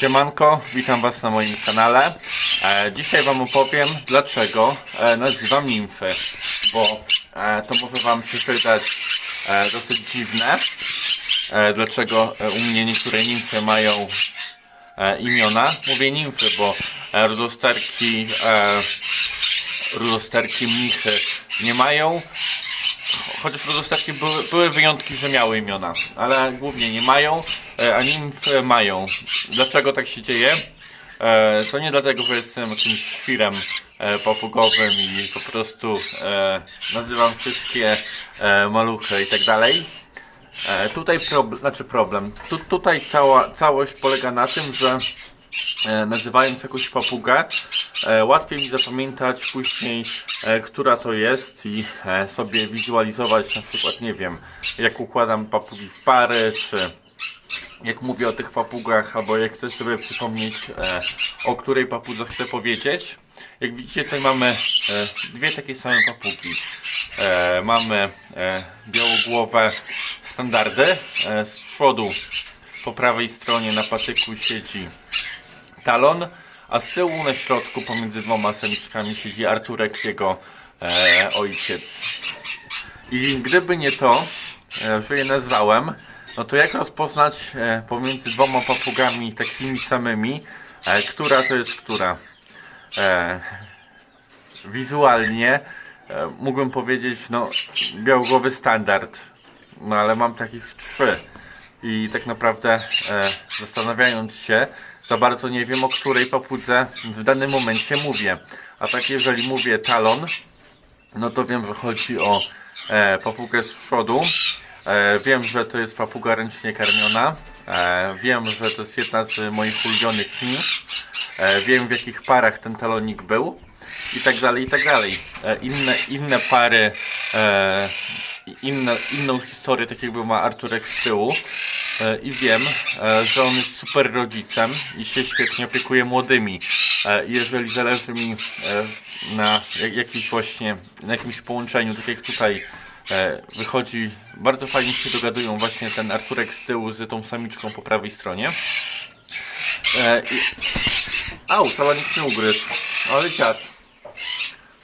Siemanko, witam Was na moim kanale. E, dzisiaj Wam opowiem, dlaczego e, nazywam nimfy, bo e, to może Wam się wydać e, dosyć dziwne, e, dlaczego e, u mnie niektóre nimfy mają e, imiona. Mówię nimfy, bo e, rudosterki, e, rudosterki mnichy nie mają, chociaż rudosterki były, były wyjątki, że miały imiona, ale głównie nie mają, e, a nimfy mają. Dlaczego tak się dzieje? E, To nie dlatego, że jestem jakimś świrem e, papugowym i po prostu e, nazywam wszystkie e, maluchy i tak dalej. E, Tutaj problem, znaczy problem. Tu, tutaj cała, całość polega na tym, że e, nazywając jakąś papugę, e, łatwiej mi zapamiętać później, e, która to jest i e, sobie wizualizować na przykład, nie wiem, jak układam papugi w pary, czy jak mówię o tych papugach, albo jak chcę sobie przypomnieć, e, o której papudze chcę powiedzieć. Jak widzicie, tutaj mamy e, dwie takie same papugi. E, mamy e, białogłowe standardy. E, z przodu po prawej stronie na patyku siedzi talon, a z tyłu na środku pomiędzy dwoma samiczkami siedzi Arturek, jego e, ojciec. I gdyby nie to, e, że je nazwałem, no to jak rozpoznać e, pomiędzy dwoma papugami takimi samymi, e, która to jest która? E, wizualnie e, mógłbym powiedzieć, no, białogłowy standard, no ale mam takich trzy. I tak naprawdę e, zastanawiając się, za bardzo nie wiem o której papudze w danym momencie mówię. A tak jeżeli mówię talon, no to wiem, że chodzi o e, papugę z przodu. E, wiem, że to jest papuga ręcznie karmiona. E, wiem, że to jest jedna z moich ulubionych nimf. E, wiem w jakich parach ten talonik był. I tak dalej, i tak dalej. E, inne, inne pary, e, inne, inną historię, tak jakby ma Arturek z tyłu. E, I wiem, e, że on jest super rodzicem i się świetnie opiekuje młodymi. E, Jeżeli zależy mi na jak- jakimś właśnie, na jakimś połączeniu, tak jak tutaj wychodzi, bardzo fajnie się dogadują właśnie ten Arturek z tyłu z tą samiczką po prawej stronie. I... Au, talonik nie ugryzł. Ale dziad.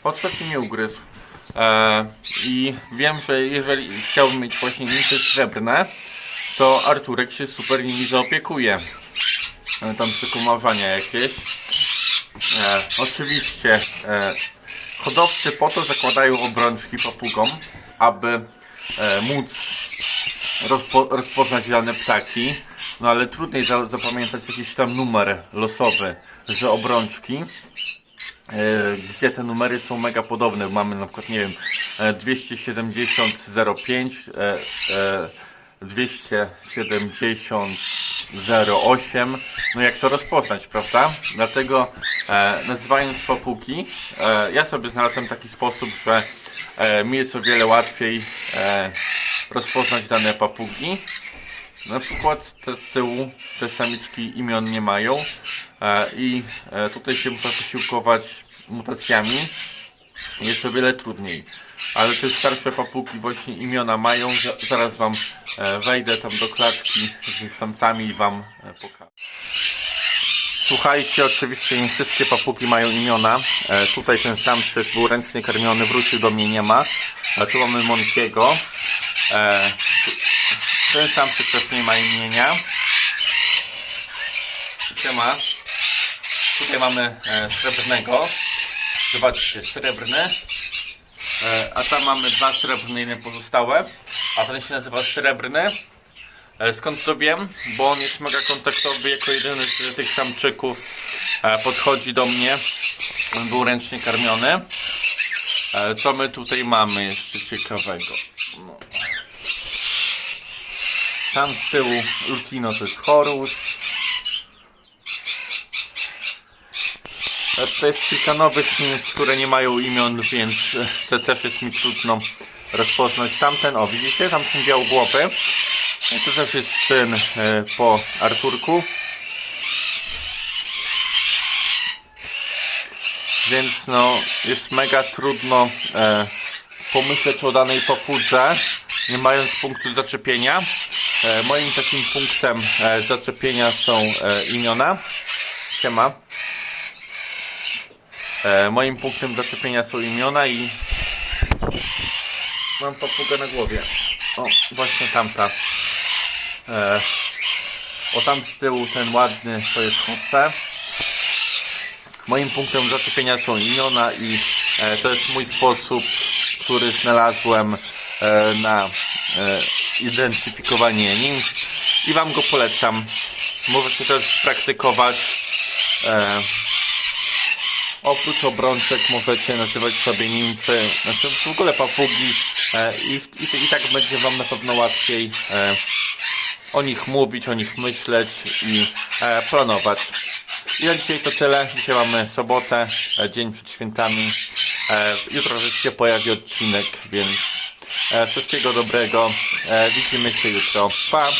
Podszedł i nie ugryzł. E, I wiem, że jeżeli chciałbym mieć właśnie nimfy srebrne, to Arturek się super nimi zaopiekuje. E, Tam przykumowania jakieś. E, oczywiście hodowcy po to zakładają obrączki papugom, aby móc rozpo, rozpoznać dane ptaki. No ale trudniej za, zapamiętać jakiś tam numer losowy, że obrączki gdzie te numery są mega podobne. Mamy na przykład, nie wiem, e, 270 05, e, e, 270 08. No jak to rozpoznać, prawda? Dlatego e, nazywając papugi, e, ja sobie znalazłem taki sposób, że e, mi jest o wiele łatwiej e, rozpoznać dane papugi. Na przykład te z tyłu, te samiczki imion nie mają e, i e, tutaj się muszę posiłkować mutacjami. Jest o wiele trudniej. Ale te starsze papugi właśnie imiona mają. Za- Zaraz Wam e, wejdę tam do klatki z samcami i Wam e, pokażę. Słuchajcie, oczywiście nie wszystkie papugi mają imiona. E, tutaj ten samczyk był ręcznie karmiony, wrócił do mnie, nie ma. A tu mamy Monkiego. E, ten samczyk też nie ma imienia. Siema. Tutaj mamy e, srebrnego. Zobaczcie, srebrny. E, a tam mamy dwa srebrne pozostałe. A ten się nazywa srebrny. E, skąd to wiem? Bo on jest mega kontaktowy jako jedyny z tych samczyków. Podchodzi do mnie. On był ręcznie karmiony. Co my tutaj mamy jeszcze ciekawego? No. Tam z tyłu Lutino to jest Horus. To jest kilka nowych które nie mają imion, więc e, to też jest mi trudno rozpoznać. Tamten, o widzicie, tam są białogłowy. I to też jest syn e, po Arturku. Więc no, jest mega trudno e, pomyśleć o danej popudze, nie mając punktu zaczepienia. E, moim takim punktem e, zaczepienia są e, imiona. Siema. E, moim punktem zaczepienia są imiona i mam papugę na głowie. O, właśnie tamta. E, o tam z tyłu ten ładny to jest Jose. Moim punktem zaczepienia są imiona i e, to jest mój sposób, który znalazłem e, na e, identyfikowanie nimf i Wam go polecam. Możecie też praktykować. E, oprócz obrączek możecie nazywać sobie nimfy, znaczy w ogóle papugi e, i, i, i tak będzie Wam na pewno łatwiej e, o nich mówić, o nich myśleć i e, planować. I na dzisiaj to tyle. Dzisiaj mamy sobotę, e, dzień przed świętami. E, jutro się pojawi odcinek, więc e, wszystkiego dobrego. E, widzimy się jutro. Pa!